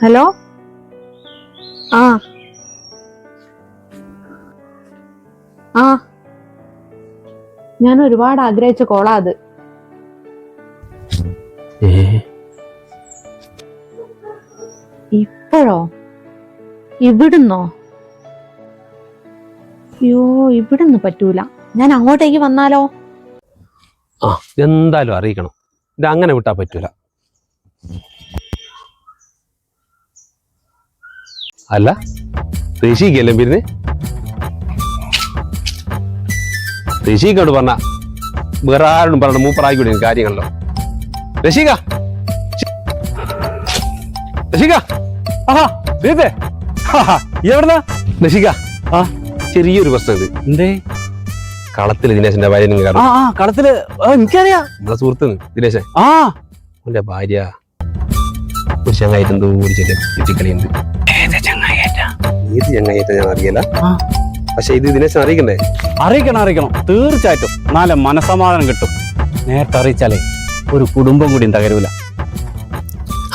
Hello ആ ആ ഞാൻ ഒരുപാട് ആഗ്രഹിച്ച കോളാ അത്. ഇപ്പോഴോ? ഇവിടുന്നോ? അയ്യോ ഇവിടുന്ന് പറ്റൂല. ഞാൻ അങ്ങോട്ടേക്ക് വന്നാലോ? ആ എന്തായാലും അറിയിക്കണം. ഇത് അങ്ങനെ വിട്ടാ പറ്റൂല. അല്ല ഋഷിക്കല്ലേ പിന്നെ ഋഷിക്കോട് പറഞ്ഞ വേറെ ആരോടും പറഞ്ഞ മൂപ്പറായിക്കൂടെ കാര്യങ്ങളിലോ. രശിക രശിക ആഹാ ദീപേ! എവിടുന്ന? രശിക ആ ചെറിയൊരു പ്രശ്നമുണ്ട്. എന്തേ? കളത്തിൽ ദിനേശന്റെ ഭാര്യ കാരണം ആ കളത്തിൽ എനിക്കറിയാ. നമ്മളെ സുഹൃത്ത് ദിനേശൻ. ആ. അവന്റെ ഭാര്യ ഒരു ചങ്ങായിട്ട് എന്തോ ഒരു ചെറിയ ചുറ്റിക്കളിയുണ്ട് ഏത് ചങ്ങായിട്ട ഞാൻ അറിയില്ല. പക്ഷെ ഇത് ദിനേശൻ അറിയിക്കണ്ടേ? അറിയിക്കണം അറിയിക്കണം. തീർച്ചയായിട്ടും. നാളെ മനസമാധാനം കിട്ടും. നേരത്തെ അറിയിച്ചാലേ ഒരു കുടുംബം കൂടി തകരൂല.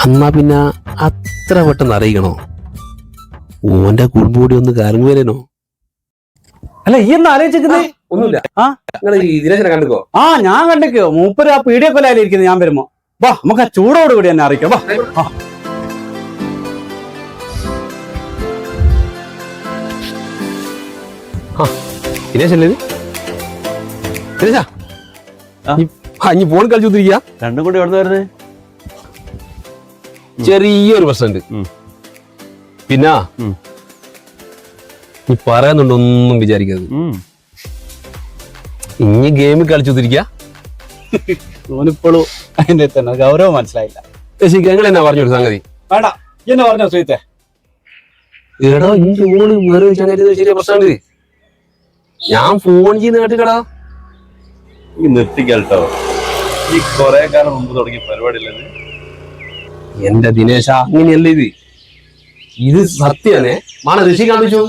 അന്നാ പിന്നെ അത്ര പെട്ടെന്ന് അറിയിക്കണോ? ഓന്റെ കുടുംബം കൂടി ഒന്ന് കറങ്ങുവരനോ അല്ല ഈ ഒന്ന് ആലോചിച്ചിരിക്കുന്നേ. ഒന്നുമില്ല. ആ? നിങ്ങൾ ഈ ദിനേശനെ കണ്ടുക്കോ? ആ ഞാൻ കണ്ടിക്കോ മൂപ്പര് ആ പീഡിയ കൊല്ലായിരിക്കുന്നത് ഞാൻ വരുമ്പോ. വാ നമുക്ക് ആ ചൂടോട് കൂടി തന്നെ അറിയിക്കാം. വാ. ആ. ദിനേശല്ലേ? ദിനേശാ നീ ഫോൺ കളിച്ചുകൊണ്ടിരിക്കുക. രണ്ടും കൂടി എവിടെ വരുന്നത് ചെറിയൊരു പ്രശ്നമുണ്ട്. പിന്നാ നീ പറയുന്നുണ്ട് ഒന്നും വിചാരിക്കരുത് ഇനി ഗെയിം കളിച്ചു ഓനിപ്പോഴും അതിന്റെ തന്നെ ഗൗരവം മനസ്സിലായില്ല. ഞങ്ങൾ എന്നാ പറഞ്ഞു ഒരു സംഗതി? വേണ്ട എന്നാ പറഞ്ഞോ സുഹൃത്തെ എടാ ഈ ഫോണ് വേറെ ശരിയാ പ്രശ്നമുണ്ട്. ഞാൻ ഫോൺ ചെയ്യുന്ന കേട്ടിക്കടാ. ഈ നിർത്തിക്കട്ടോ ഈ കൊറേ കാലം മുമ്പ് തുടങ്ങിയ പരിപാടിയല്ലേ എന്റെ ദിനേശ അങ്ങനെയല്ല ഇത്? ഇത് സത്യനെ മാണ ഋഷി കാണിച്ചു.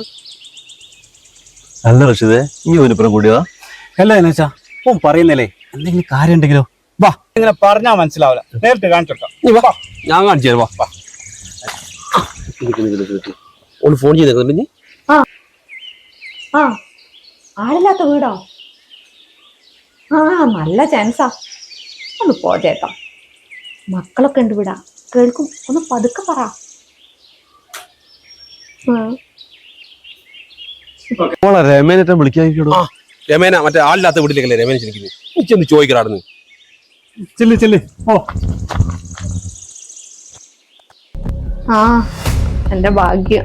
അല്ല ഋഷിത് ഈ ഒരുപ്പുറം കൂടിയതാ അല്ല ദിനേശ ഓൻ പറയുന്നല്ലേ എന്തെങ്കിലും കാര്യം ഉണ്ടെങ്കിലോ? വാ ഇങ്ങനെ പറഞ്ഞാ മനസ്സിലാവില്ല നേരിട്ട് കാണിച്ചോട്ടോ. നീ വാ ഞാൻ കാണിച്ചു തരാം, വാ. വാ. ഒന്ന് ഫോൺ ചെയ്തേക്കുന്നുണ്ട് ആ. ആളില്ലാത്ത വീടോ? ആ നല്ല ചാൻസാ ഒന്ന് പോ ചേട്ടാ മക്കളൊക്കെ ഉണ്ട് വിടാ കേൾക്കും. ഒന്ന് പതുക്കെ പറ. ആ, മോളെ രമേനേറ്റം വിളിക്കാനിക്കടോ ആ. രമേന മറ്റേ ആളില്ലാത്ത വീട്ടിലേക്കല്ലേ രമേന ചിരിക്കുന്നത് എനിക്കൊന്ന് ചോദിക്കടാടുന്ന് ചെല്ല് ചെല്ല്. ഓ ആ എന്റെ ഭാഗ്യം.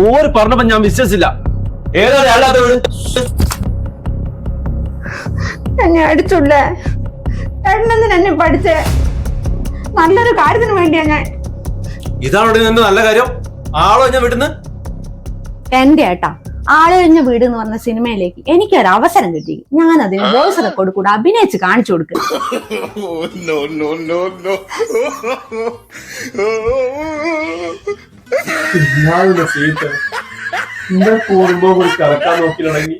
ഓര് പറഞ്ഞപ്പോ ഞാൻ വിശ്വസിച്ചില്ല. ഏതാ അല്ലാത്ത വീട് എന്നെ അടിച്ചുള്ളേ എണ്ണെന്ന് എന്നെ പഠിച്ചേ? നല്ലൊരു കാര്യത്തിന് വേണ്ടിയാ ഞാൻ. ഇതാണോ നിന്റെ നല്ല കാര്യം. ആളോ ഞാൻ വിടുന്ന് എന്റെ ഏട്ടാ ആളൊഴിഞ്ഞ വീട് എന്ന് പറഞ്ഞ സിനിമയിലേക്ക് എനിക്ക് ഒരു അവസരം കിട്ടി. ഞാൻ അതിന് വോയിസ് റെക്കോർഡ് കൂടെ അഭിനയിച്ച് കാണിച്ചു കൊടുക്കുക കൂടുമ്പോ കൂടി കറക്കാൻ നോക്കി തുടങ്ങി